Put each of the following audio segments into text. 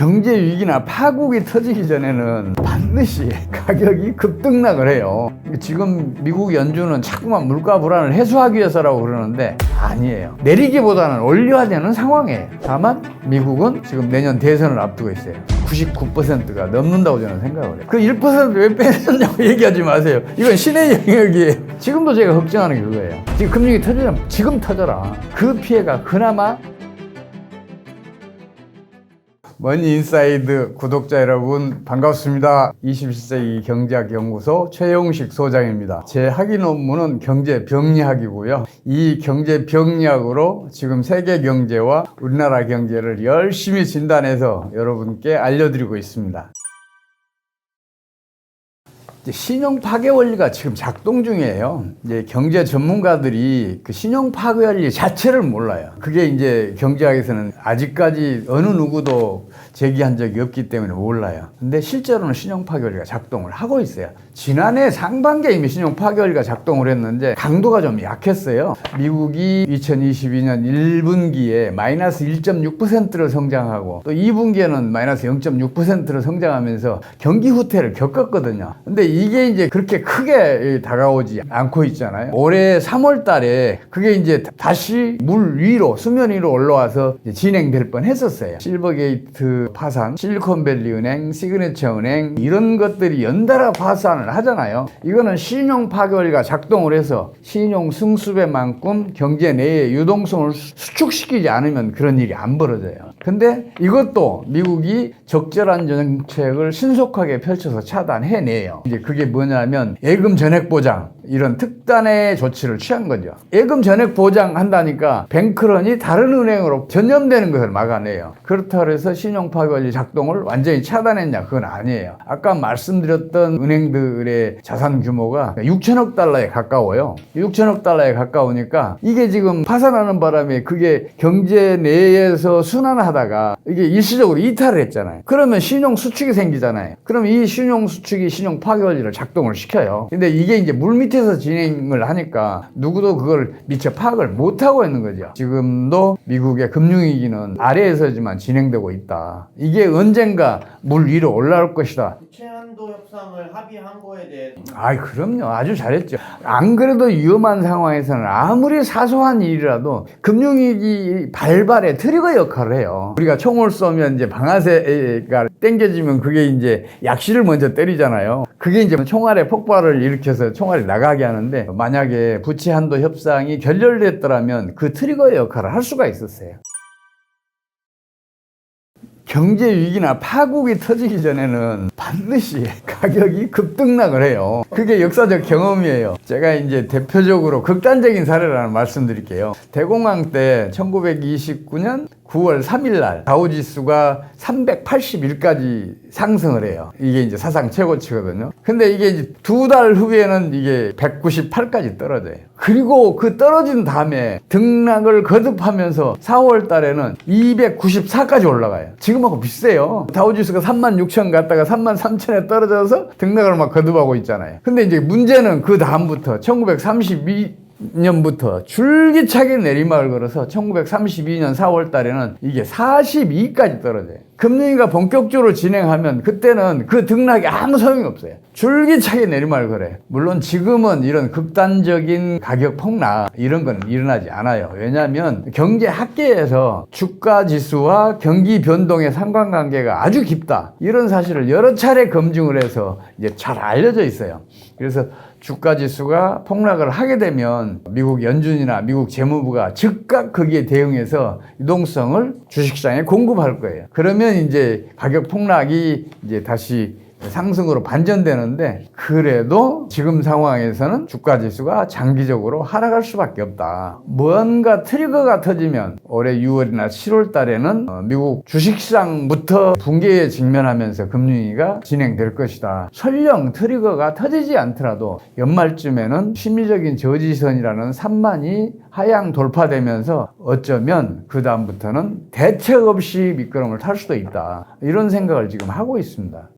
경제 위기나 파국이 터지기 전에는 반드시 가격이 급등락을 해요. 지금 미국 연준은 자꾸만 물가 불안을 해소하기 위해서라고 그러는데 아니에요. 내리기보다는 올려야 되는 상황이에요. 다만 미국은 지금 내년 대선을 앞두고 있어요. 99%가 넘는다고 저는 생각을 해요. 그 1%왜 빼느냐고 얘기하지 마세요. 이건 신의 영역이에요. 지금도 제가 걱정하는 게 그거예요. 지금 금융이 터지면 지금 터져라. 그 피해가 그나마 머니 인사이드 구독자 여러분 반갑습니다. 21세기 경제학 연구소 최용식 소장입니다. 제 학위 논문은 경제 병리학이고요. 이 경제 병리학으로 지금 세계 경제와 우리나라 경제를 열심히 진단해서 여러분께 알려드리고 있습니다. 신용 파괴 원리가 지금 작동 중이에요. 이제 경제 전문가들이 그 신용 파괴 원리 자체를 몰라요. 그게 이제 경제학에서는 아직까지 어느 누구도 제기한 적이 없기 때문에 몰라요. 근데 실제로는 신용 파괴 원리가 작동을 하고 있어요. 지난해 상반기에 이미 신용 파괴 원리가 작동을 했는데 강도가 좀 약했어요. 미국이 2022년 1분기에 마이너스 1.6%를 성장하고 또 2분기에는 마이너스 0.6%를 성장하면서 경기 후퇴를 겪었거든요. 근데 이게 이제 그렇게 크게 다가오지 않고 있잖아요. 올해 3월 달에 그게 이제 다시 물 위로, 수면 위로 올라와서 진행될 뻔 했었어요. 실버게이트 파산, 실리콘밸리 은행, 시그네처 은행, 이런 것들이 연달아 파산을 하잖아요. 이거는 신용 파괴가 작동을 해서 신용 승수배만큼 경제 내의 유동성을 수축시키지 않으면 그런 일이 안 벌어져요. 근데 이것도 미국이 적절한 정책을 신속하게 펼쳐서 차단해내요. 이제 그게 뭐냐면 예금 전액 보장 이런 특단의 조치를 취한 거죠. 예금 전액 보장한다니까 뱅크런이 다른 은행으로 전염되는 것을 막아내요. 그렇다고 해서 신용 파괴 작동을 완전히 차단했냐? 그건 아니에요. 아까 말씀드렸던 은행들의 자산 규모가 6천억 달러에 가까워요. 6천억 달러에 가까우니까 이게 지금 파산하는 바람에 그게 경제 내에서 순환하다가 이게 일시적으로 이탈을 했잖아요. 그러면 신용 수축이 생기잖아요. 그럼 이 신용 수축이 신용 파괴 원리를 작동을 시켜요. 근데 이게 이제 물 밑에서 진행을 하니까 누구도 그걸 미처 파악을 못 하고 있는 거죠. 지금도 미국의 금융위기는 아래에서지만 진행되고 있다. 이게 언젠가 물 위로 올라올 것이다. 최한도 협상을 합의한 거에 대해 아이 그럼요. 아주 잘했죠. 안 그래도 위험한 상황에서는 아무리 사소한 일이라도 금융위기 발발의 트리거 역할을 해요. 우리가 총을 쏘면 이제 방아쇠가 땡겨지면 그게 이제 약실을 먼저 때리잖아요. 그게 이제 총알의 폭발을 일으켜서 총알이 나가게 하는데 만약에 부채 한도 협상이 결렬됐더라면 그 트리거 역할을 할 수가 있었어요 경제 위기나 파국이 터지기 전에는 반드시 가격이 급등락을 해요. 그게 역사적 경험이에요. 제가 이제 대표적으로 극단적인 사례라는 말씀드릴게요. 대공황 때 1929년 9월 3일 날 다우지수가 381까지 상승을 해요. 이게 이제 사상 최고치거든요. 근데 이게 이제 두 달 후에는 이게 198까지 떨어져요. 그리고 그 떨어진 다음에 등락을 거듭하면서 4월 달에는 294까지 올라가요. 지금하고 비슷해요. 다우지수가 3만 6천 갔다가 3만 3천에 떨어져서 등락을 막 거듭하고 있잖아요. 근데 이제 문제는 그 다음부터 1932 년부터 줄기차게 내리막을 걸어서 1932년 4월 달에는 이게 42까지 떨어져요. 금융위가 본격적으로 진행하면 그때는 그 등락이 아무 소용이 없어요. 줄기차게 내리막을 걸어요. 물론 지금은 이런 극단적인 가격 폭락 이런 건 일어나지 않아요. 왜냐하면 경제 학계에서 주가 지수와 경기 변동의 상관관계가 아주 깊다. 이런 사실을 여러 차례 검증을 해서 이제 잘 알려져 있어요. 그래서 주가 지수가 폭락을 하게 되면 미국 연준이나 미국 재무부가 즉각 거기에 대응해서 유동성을 주식시장에 공급할 거예요. 그러면 이제 가격 폭락이 이제 다시 상승으로 반전되는데 그래도 지금 상황에서는 주가 지수가 장기적으로 하락할 수밖에 없다. 뭔가 트리거가 터지면 올해 6월이나 7월 달에는 어, 미국 주식시장부터 붕괴에 직면하면서 금융위기가 진행될 것이다. 설령 트리거가 터지지 않더라도 연말쯤에는 심리적인 저지선이라는 산만이 하향 돌파되면서 어쩌면 그 다음부터는 대책 없이 미끄럼을 탈 수도 있다. 이런 생각을 지금 하고 있습니다.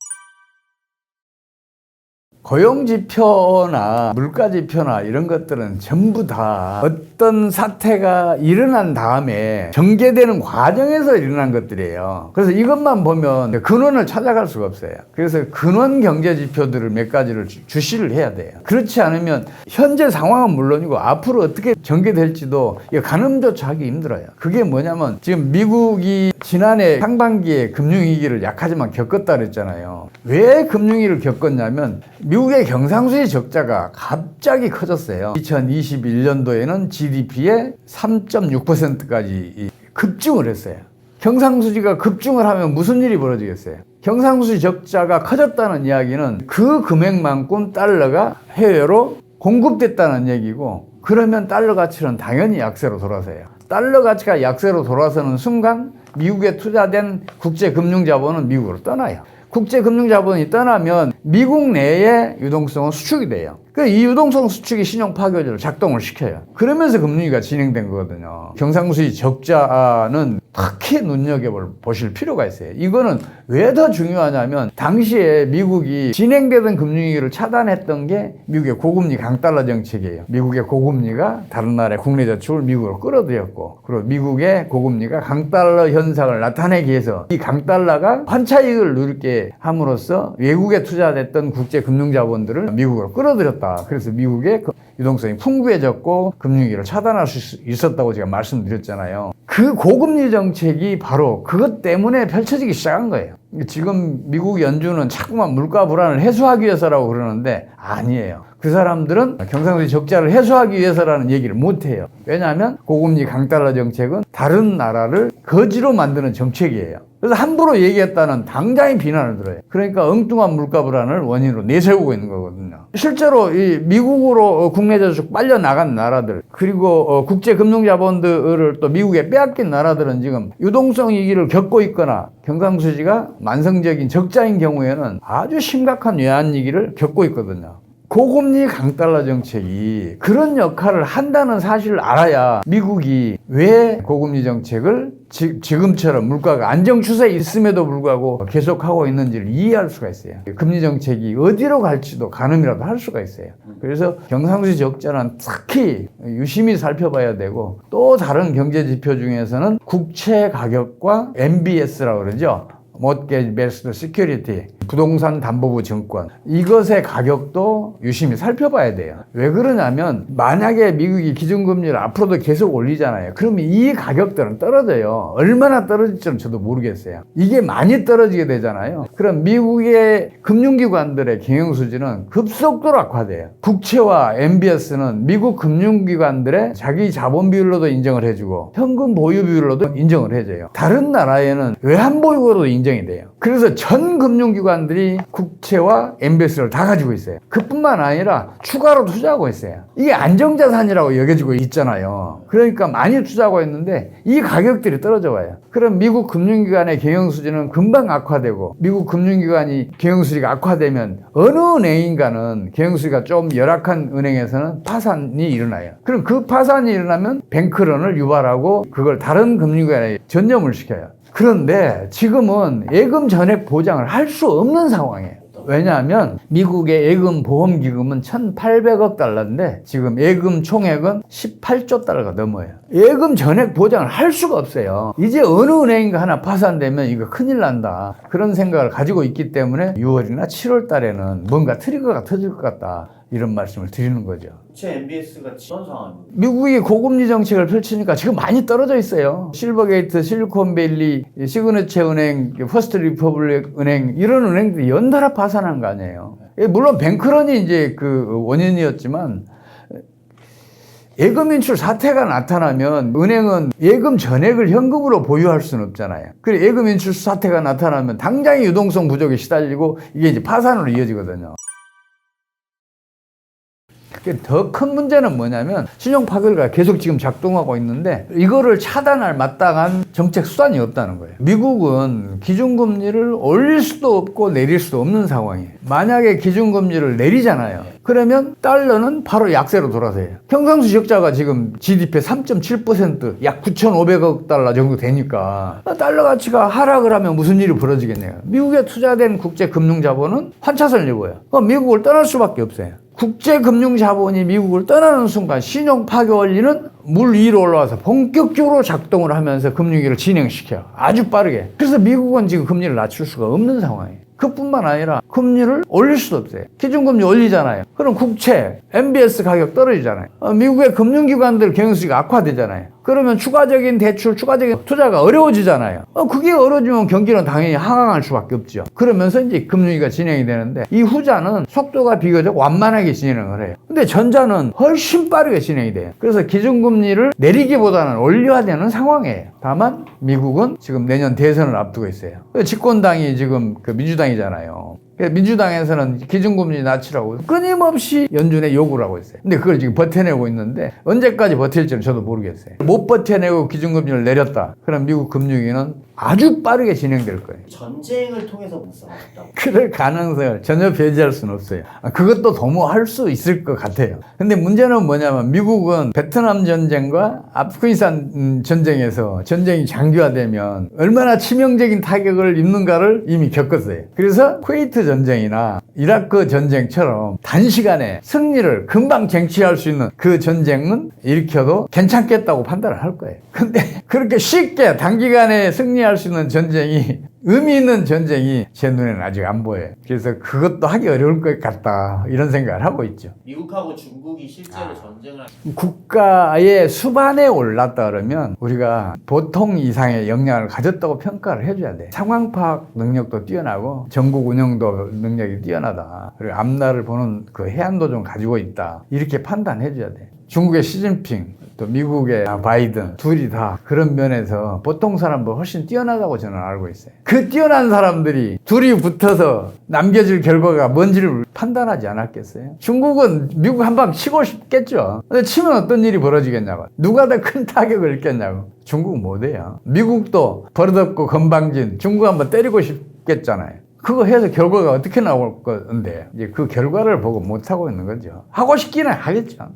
고용 지표나 물가 지표나 이런 것들은 전부 다 어떤 사태가 일어난 다음에 전개되는 과정에서 일어난 것들이에요. 그래서 이것만 보면 근원을 찾아갈 수가 없어요. 그래서 근원 경제 지표들을 몇 가지를 주- 주시를 해야 돼요. 그렇지 않으면 현재 상황은 물론이고 앞으로 어떻게 전개될지도 이 가늠조차 하기 힘들어요. 그게 뭐냐면 지금 미국이 지난해 상반기에 금융위기를 약하지만 겪었다 그랬잖아요. 왜 금융위기를 겪었냐면 미국의 경상수지 적자가 갑자기 커졌어요. 2021년도에는 GDP의 3.6%까지 급증을 했어요. 경상수지가 급증을 하면 무슨 일이 벌어지겠어요? 경상수지 적자가 커졌다는 이야기는 그 금액만큼 달러가 해외로 공급됐다는 얘기고 그러면 달러 가치는 당연히 약세로 돌아서요. 달러 가치가 약세로 돌아서는 순간 미국에 투자된 국제 금융 자본은 미국으로 떠나요. 국제 금융 자본이 떠나면 미국 내의 유동성은 수축이 돼요. 그이 유동성 수축이 신용 파괴를 작동을 시켜요. 그러면서 금융위가 진행된 거거든요. 경상수지 적자는 특히 눈여겨볼 보실 필요가 있어요. 이거는 왜 더 중요하냐면 당시에 미국이 진행되던 금융위기를 차단했던 게 미국의 고금리 강달러 정책이에요. 미국의 고금리가 다른 나라의 국내 저축을 미국으로 끌어들였고 그리고 미국의 고금리가 강달러 현상을 나타내기 위해서 이 강달러가 환차익을 누리게 함으로써 외국에 투자됐던 국제 금융 자본들을 미국으로 끌어들였다. 그래서 미국의 그 유동성이 풍부해졌고 금융위기를 차단할 수 있었다고 제가 말씀드렸잖아요. 그 고금리 정책이 바로 그것 때문에 펼쳐지기 시작한 거예요. 지금 미국 연준은 자꾸만 물가 불안을 해소하기 위해서라고 그러는데 아니에요. 그 사람들은 경상수지 적자를 해소하기 위해서라는 얘기를 못 해요. 왜냐하면 고금리 강달러 정책은 다른 나라를 거지로 만드는 정책이에요. 그래서 함부로 얘기했다는 당장의 비난을 들어요. 그러니까 엉뚱한 물가 불안을 원인으로 내세우고 있는 거거든요. 실제로 이 미국으로 어, 국내 저축 빨려 나간 나라들 그리고 어, 국제 금융 자본들을 또 미국에 빼앗긴 나라들은 지금 유동성 위기를 겪고 있거나 경상수지가 만성적인 적자인 경우에는 아주 심각한 외환 위기를 겪고 있거든요. 고금리 강달러 정책이 그런 역할을 한다는 사실을 알아야 미국이 왜 고금리 정책을 지, 지금처럼 물가가 안정 추세에 있음에도 불구하고 계속하고 있는지를 이해할 수가 있어요. 금리 정책이 어디로 갈지도 가늠이라도 할 수가 있어요. 그래서 경상수지 적자는 특히 유심히 살펴봐야 되고 또 다른 경제 지표 중에서는 국채 가격과 MBS라고 그러죠. 베스트 시큐리티 부동산 담보부 증권 이것의 가격도 유심히 살펴봐야 돼요. 왜 그러냐면 만약에 미국이 기준금리를 앞으로도 계속 올리잖아요. 그러면 이 가격들은 떨어져요. 얼마나 떨어질지는 저도 모르겠어요. 이게 많이 떨어지게 되잖아요. 그럼 미국의 금융기관들의 경영 수준은 급속도로 악화돼요. 국채와 MBS는 미국 금융기관들의 자기 자본 비율로도 인정을 해주고 현금 보유 비율로도 인정을 해줘요. 다른 나라에는 외환 보유고도 인정 이 돼요. 그래서 전 금융기관들이 국채와 MBS를 다 가지고 있어요. 그뿐만 아니라 추가로 투자하고 있어요. 이게 안정자산이라고 여겨지고 있잖아요. 그러니까 많이 투자하고 있는데 이 가격들이 떨어져 와요. 그럼 미국 금융기관의 경영 수준은 금방 악화되고 미국 금융기관이 경영 수지가 악화되면 어느 은행인가는 경영 수지가 좀 열악한 은행에서는 파산이 일어나요. 그럼 그 파산이 일어나면 뱅크런을 유발하고 그걸 다른 금융기관에 전념을 시켜요. 그런데 지금은 예금 전액 보장을 할 수 없는 상황이에요. 왜냐하면 미국의 예금 보험 기금은 1,800억 달러인데 지금 예금 총액은 18조 달러가 넘어요. 예금 전액 보장을 할 수가 없어요. 이제 어느 은행인가 하나 파산되면 이거 큰일 난다. 그런 생각을 가지고 있기 때문에 6월이나 7월 달에는 뭔가 트리거가 터질 것 같다. 이런 말씀을 드리는 거죠. 국채 MBS가 어떤 상황입니다. 미국이 고금리 정책을 펼치니까 지금 많이 떨어져 있어요. 실버게이트, 실리콘밸리, 시그너처 은행, 퍼스트 리퍼블릭 은행 이런 은행들이 연달아 파산한 거 아니에요. 예, 물론 뱅크런이 이제 그 원인이었지만 예금 인출 사태가 나타나면 은행은 예금 전액을 현금으로 보유할 수는 없잖아요. 그래 예금 인출 사태가 나타나면 당장의 유동성 부족에 시달리고 이게 이제 파산으로 이어지거든요. 더 큰 문제는 뭐냐면 신용 파괴가 계속 지금 작동하고 있는데 이거를 차단할 마땅한 정책 수단이 없다는 거예요. 미국은 기준금리를 올릴 수도 없고 내릴 수도 없는 상황이에요. 만약에 기준금리를 내리잖아요. 그러면 달러는 바로 약세로 돌아서요. 평상시 적자가 지금 GDP의 3.7%약 9,500억 달러 정도 되니까 달러 가치가 하락을 하면 무슨 일이 벌어지겠네요. 미국에 투자된 국제 금융 자본은 환차선을 입어요. 미국을 떠날 수밖에 없어요. 국제 금융 자본이 미국을 떠나는 순간 신용 파괴 원리는 물 위로 올라와서 본격적으로 작동을 하면서 금융위기를 진행시켜요. 아주 빠르게. 그래서 미국은 지금 금리를 낮출 수가 없는 상황이에요. 그뿐만 아니라 금리를 올릴 수도 없어요. 기준금리 올리잖아요. 그럼 국채, MBS 가격 떨어지잖아요. 어, 미국의 금융기관들 경영수가 악화되잖아요. 그러면 추가적인 대출, 추가적인 투자가 어려워지잖아요. 어, 그게 어려워지면 경기는 당연히 하강할 수밖에 없죠. 그러면서 이제 금융위기가 진행이 되는데 이 후자는 속도가 비교적 완만하게 진행을 해요. 근데 전자는 훨씬 빠르게 진행이 돼요. 그래서 기준금리를 내리기보다는 올려야 되는 상황이에요. 다만 미국은 지금 내년 대선을 앞두고 있어요. 그 집권당이 지금 그 민주당이잖아요. 그래서 민주당에서는 기준금리 낮추라고 끊임없이 연준에 요구를 하고 있어요. 근데 그걸 지금 버텨내고 있는데 언제까지 버틸지는 저도 모르겠어요. 못 버텨내고 기준금리를 내렸다. 그럼 미국 금융위기는 아주 빠르게 진행될 거예요. 전쟁을 통해서 못 싸웠다고. 그럴 가능성을 전혀 배제할 수는 없어요. 아, 그것도 도모할 수 있을 것 같아요. 근데 문제는 뭐냐면 미국은 베트남 전쟁과 아프가니스탄 음, 전쟁에서 전쟁이 장기화되면 얼마나 치명적인 타격을 입는가를 이미 겪었어요. 그래서 쿠웨이트 전쟁이나 이라크 전쟁처럼 단시간에 승리를 금방 쟁취할 수 있는 그 전쟁은 일으켜도 괜찮겠다고 판단을 할 거예요. 근데 그렇게 쉽게 단기간에 승리할 수 있는 전쟁이 의미 있는 전쟁이 제 눈에는 아직 안 보여요. 그래서 그것도 하기 어려울 것 같다. 이런 생각을 하고 있죠. 미국하고 중국이 실제로 아. 전쟁을 할 국가의 수반에 올랐다 그러면 우리가 보통 이상의 역량을 가졌다고 평가를 해줘야 돼. 상황 파악 능력도 뛰어나고 전국 운영도 능력이 뛰어나다. 그리고 앞날을 보는 그 해안도 좀 가지고 있다. 이렇게 판단해줘야 돼. 중국의 시진핑, 또 미국의 바이든 둘이 다 그런 면에서 보통 사람보다 훨씬 뛰어나다고 저는 알고 있어요. 그 뛰어난 사람들이 둘이 붙어서 남겨질 결과가 뭔지를 판단하지 않았겠어요? 중국은 미국 한 방 치고 싶겠죠. 근데 치면 어떤 일이 벌어지겠냐고. 누가 더 큰 타격을 입겠냐고. 중국 못해요. 미국도 버릇없고 건방진 중국 한번 때리고 싶겠잖아요. 그거 해서 결과가 어떻게 나올 건데 이제 그 결과를 보고 못 하고 있는 거죠. 하고 싶기는 하겠죠.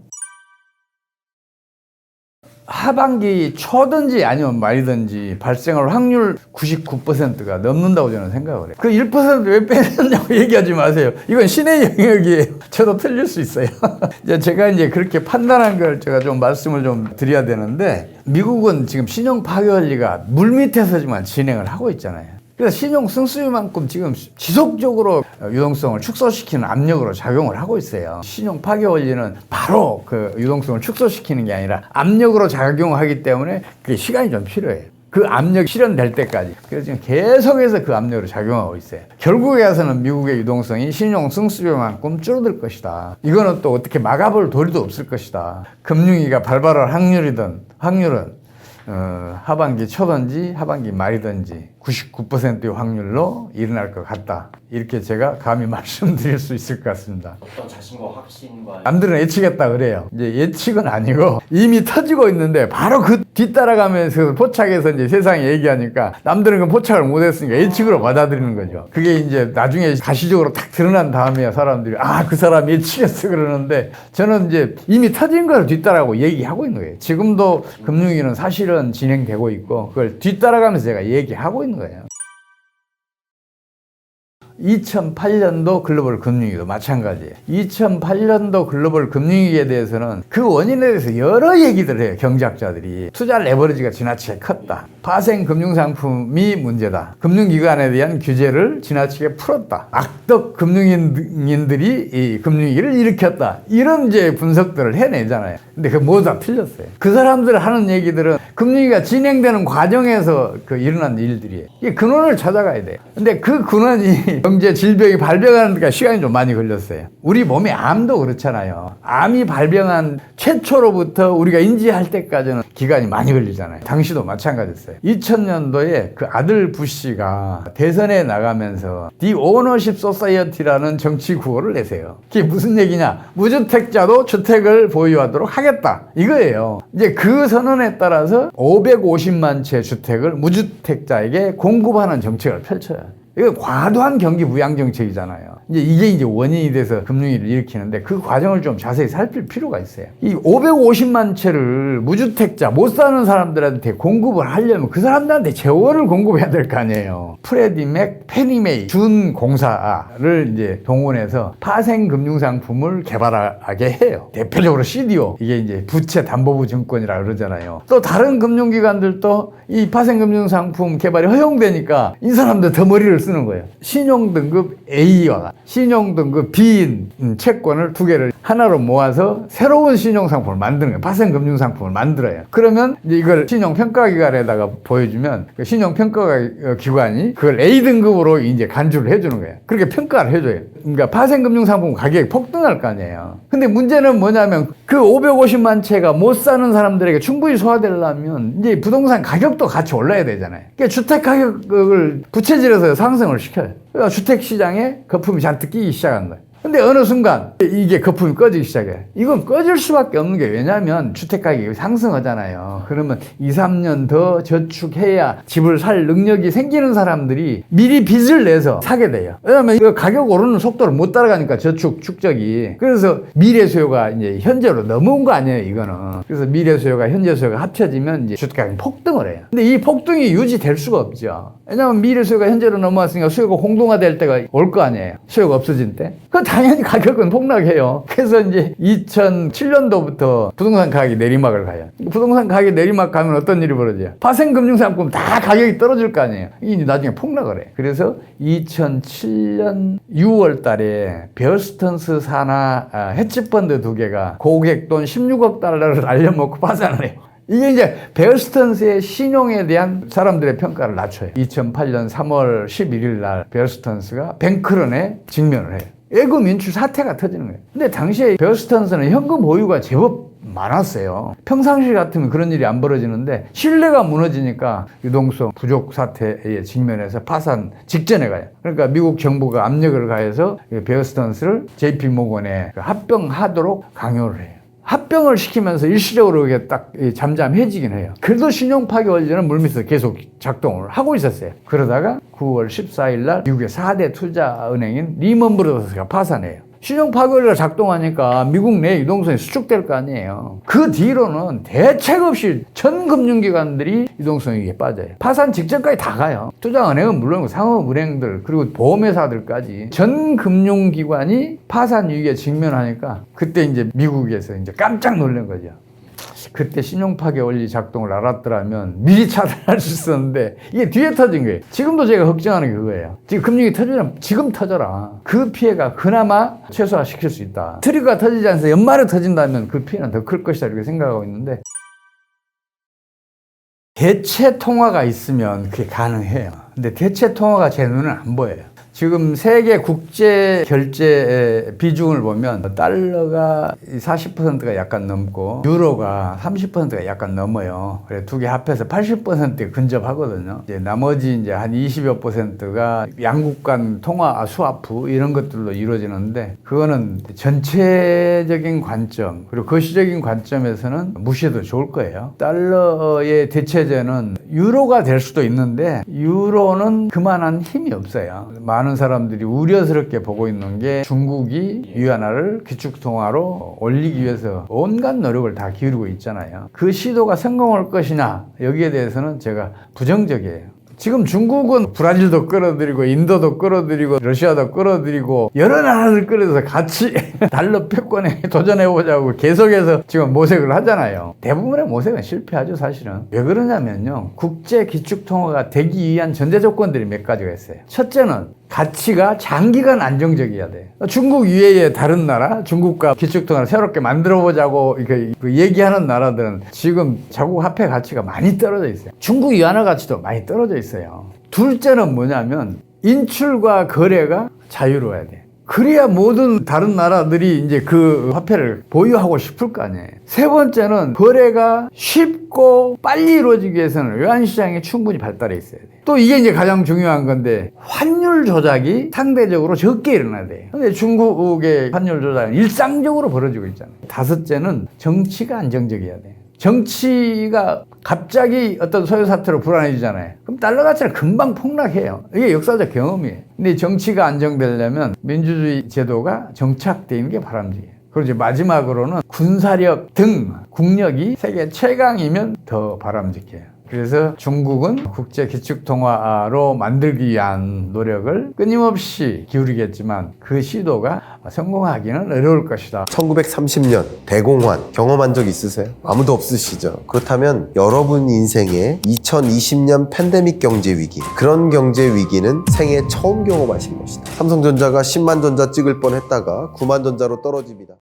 하반기 초든지 아니면 말이든지 발생할 확률 99%가 넘는다고 저는 생각을 해요. 그 1%왜 빼느냐고 얘기하지 마세요. 이건 신의 영역이에요. 저도 틀릴 수 있어요. 이제 제가 이제 그렇게 판단한 걸 제가 좀 말씀을 좀 드려야 되는데 미국은 지금 신용 파괴 원리가 물 밑에서지만 진행을 하고 있잖아요. 그래서 신용 승수만큼 지금 지속적으로 유동성을 축소시키는 압력으로 작용을 하고 있어요. 신용 파괴 원리는 바로 그 유동성을 축소시키는 게 아니라 압력으로 작용하기 때문에 그게 시간이 좀 필요해요. 그 압력이 실현될 때까지. 그래서 지금 계속해서 그 압력으로 작용하고 있어요. 결국에 가서는 미국의 유동성이 신용 승수요만큼 줄어들 것이다. 이거는 또 어떻게 막아볼 도리도 없을 것이다. 금융위가 발발할 확률이든 확률은 어, 하반기 초든지 하반기 말이든지 99%의 확률로 일어날 것 같다. 이렇게 제가 감히 말씀드릴 수 있을 것 같습니다. 어떤 자신과 확신과 남들은 예측했다 그래요. 이제 예측은 아니고 이미 터지고 있는데 바로 그 뒤따라가면서 포착해서 이제 세상에 얘기하니까 남들은 그 포착을 못했으니까 예측으로 받아들이는 거죠. 그게 이제 나중에 가시적으로 딱 드러난 다음에야 사람들이 아 그 사람 예측했어 그러는데 저는 이제 이미 터진 걸 뒤따라고 얘기하고 있는 거예요. 지금도 금융위기는 사실은 진행되고 있고 그걸 뒤따라가면서 제가 얘기하고 있는 거예요. 2008년도 글로벌 금융위기도 마찬가지예요. 2008년도 글로벌 금융위기에 대해서는 그 원인에 대해서 여러 얘기들 해요. 경제학자들이. 투자 레버리지가 지나치게 컸다. 파생 금융상품이 문제다. 금융기관에 대한 규제를 지나치게 풀었다. 악덕 금융인들이 이 금융위기를 일으켰다. 이런 이제 분석들을 해내잖아요. 근데 그 모두 다 틀렸어요. 그 사람들 하는 얘기들은 금융위기가 진행되는 과정에서 그 일어난 일들이에요. 이 근원을 찾아가야 돼요. 근데 그 근원이 경제 질병이 발병하는 데가 시간이 좀 많이 걸렸어요. 우리 몸의 암도 그렇잖아요. 암이 발병한 최초로부터 우리가 인지할 때까지는 기간이 많이 걸리잖아요. 당시도 마찬가지였어요. 2000년도에 그 아들 부시가 대선에 나가면서 디 오너십 소사이어티라는 정치 구호를 내세요. 그게 무슨 얘기냐? 무주택자도 주택을 보유하도록 하겠다. 이거예요. 이제 그 선언에 따라서 550만 채 주택을 무주택자에게 공급하는 정책을 펼쳐요. 이거 과도한 경기 부양 정책이잖아요. 이제 이게 이제 원인이 돼서 금융위기를 일으키는데 그 과정을 좀 자세히 살필 필요가 있어요. 이 550만 채를 무주택자 못 사는 사람들한테 공급을 하려면 그 사람들한테 재원을 공급해야 될 거 아니에요. 프레디맥, 페니메이, 준 공사를 이제 동원해서 파생 금융 상품을 개발하게 해요. 대표적으로 CDO 이게 이제 부채 담보부 증권이라 그러잖아요. 또 다른 금융기관들도 이 파생 금융 상품 개발이 허용되니까 이 사람들 더 머리를 쓰는 거예요. 신용 등급 A와 신용 등급 B인 채권을 두 개를 하나로 모아서 새로운 신용 상품을 만드는 거예요. 파생 금융 상품을 만들어요. 그러면 이걸 신용 평가 기관에다가 보여주면 그 신용 평가 기관이 그걸 A 등급으로 이제 간주를 해주는 거예요. 그렇게 평가를 해줘요. 그러니까 파생 금융 상품 가격이 폭등할 거 아니에요. 근데 문제는 뭐냐면 그 550만 채가 못 사는 사람들에게 충분히 소화되려면 이제 부동산 가격도 같이 올라야 되잖아요. 그러니까 주택 가격을 부채질해서 상승을 시켜요. 그러니까 주택 시장에 거품이 잔뜩 끼기 시작한 거예요. 근데 어느 순간 이게 거품이 꺼지기 시작해. 이건 꺼질 수밖에 없는 게 왜냐면 주택 가격이 상승하잖아요. 그러면 2, 3년 더 저축해야 집을 살 능력이 생기는 사람들이 미리 빚을 내서 사게 돼요. 왜냐면 이거 가격 오르는 속도를 못 따라가니까 저축 축적이. 그래서 미래 수요가 이제 현재로 넘어온 거 아니에요, 이거는. 그래서 미래 수요가 현재 수요가 합쳐지면 이제 주택 가격이 폭등을 해요. 근데 이 폭등이 유지될 수가 없죠. 왜냐면 미래 수요가 현재로 넘어왔으니까 수요가 공동화될 때가 올 거 아니에요. 수요가 없어진 때. 그 당연히 가격은 폭락해요. 그래서 이제 2007년도부터 부동산 가격이 내리막을 가요. 부동산 가격이 내리막 가면 어떤 일이 벌어져요? 파생금융상품 다 가격이 떨어질 거 아니에요. 이게 나중에 폭락을 해. 그래서 2007년 6월 달에 베어스턴스 산하 아, 헤지펀드 두 개가 고객 돈 16억 달러를 날려먹고 파산을 해요. 이게 이제 베어스턴스의 신용에 대한 사람들의 평가를 낮춰요. 2008년 3월 11일 날 베어스턴스가 뱅크런에 직면을 해요. 예금 인출 사태가 터지는 거예요. 근데 당시에 베어스턴스는 현금 보유가 제법 많았어요. 평상시 같으면 그런 일이 안 벌어지는데 신뢰가 무너지니까 유동성 부족 사태에 직면해서 파산 직전에 가요. 그러니까 미국 정부가 압력을 가해서 베어스턴스를 JP 모건에 합병하도록 강요를 해요. 합병을 시키면서 일시적으로 이게 딱 잠잠해지긴 해요. 그래도 신용 파괴 원리는 물밑에서 계속 작동을 하고 있었어요. 그러다가 9월 14일 날 미국의 4대 투자 은행인 리먼 브로더스가 파산해요. 신용 파괴가 작동하니까 미국 내 유동성이 수축될 거 아니에요. 그 뒤로는 대책 없이 전 금융기관들이 유동성 위기에 빠져요. 파산 직전까지 다 가요. 투자은행은 물론 상업은행들 그리고 보험회사들까지 전 금융기관이 파산 위기에 직면하니까 그때 이제 미국에서 이제 깜짝 놀란 거죠. 그때 신용 파괴 원리 작동을 알았더라면 미리 차단할 수 있었는데 이게 뒤에 터진 거예요. 지금도 제가 걱정하는 게 그거예요. 지금 금융이 터지면 지금 터져라. 그 피해가 그나마 최소화시킬 수 있다. 트리가 터지지 않아서 연말에 터진다면 그 피해는 더 클 것이다 이렇게 생각하고 있는데 대체 통화가 있으면 그게 가능해요. 근데 대체 통화가 제 눈은 안 보여요. 지금 세계 국제 결제 비중을 보면 달러가 40%가 약간 넘고 유로가 30%가 약간 넘어요. 그래 두 개 합해서 80%에 근접하거든요. 이제 나머지 이제 한 20여 퍼센트가 양국 간 통화 수화프 이런 것들로 이루어지는데 그거는 전체적인 관점 그리고 거시적인 관점에서는 무시해도 좋을 거예요. 달러의 대체제는 유로가 될 수도 있는데 유로는 그만한 힘이 없어요. 많은 사람들이 우려스럽게 보고 있는 게 중국이 위안화를 기축통화로 올리기 위해서 온갖 노력을 다 기울이고 있잖아요. 그 시도가 성공할 것이냐 여기에 대해서는 제가 부정적이에요. 지금 중국은 브라질도 끌어들이고 인도도 끌어들이고 러시아도 끌어들이고 여러 나라를 끌어서 같이 달러 패권에 도전해보자고 계속해서 지금 모색을 하잖아요. 대부분의 모색은 실패하죠 사실은. 왜 그러냐면요. 국제 기축통화가 되기 위한 전제 조건들이 몇 가지가 있어요. 첫째는 가치가 장기간 안정적이어야 돼. 중국 이외의 다른 나라, 중국과 기축통화를 새롭게 만들어 보자고 이렇게 얘기하는 나라들은 지금 자국 화폐 가치가 많이 떨어져 있어요. 중국 위안화 가치도 많이 떨어져 있어요. 둘째는 뭐냐면 인출과 거래가 자유로워야 돼. 그래야 모든 다른 나라들이 이제 그 화폐를 보유하고 싶을 거 아니에요. 세 번째는 거래가 쉽고 빨리 이루어지기 위해서는 외환시장이 충분히 발달해 있어야 돼. 또 이게 이제 가장 중요한 건데 환율 조작이 상대적으로 적게 일어나야 돼요. 근데 중국의 환율 조작은 일상적으로 벌어지고 있잖아요. 다섯째는 정치가 안정적이어야 돼. 정치가 갑자기 어떤 소요 사태로 불안해지잖아요. 그럼 달러 가치는 금방 폭락해요. 이게 역사적 경험이에요. 근데 정치가 안정되려면 민주주의 제도가 정착되는 게 바람직해요. 그리고 이제 마지막으로는 군사력 등 국력이 세계 최강이면 더 바람직해요. 그래서 중국은 국제 기축 통화로 만들기 위한 노력을 끊임없이 기울이겠지만 그 시도가 성공하기는 어려울 것이다. 1930년 대공환 경험한 적 있으세요? 아무도 없으시죠? 그렇다면 여러분 인생의 2020년 팬데믹 경제 위기 그런 경제 위기는 생애 처음 경험하신 것이다. 삼성전자가 10만 전자 찍을 뻔했다가 9만 전자로 떨어집니다.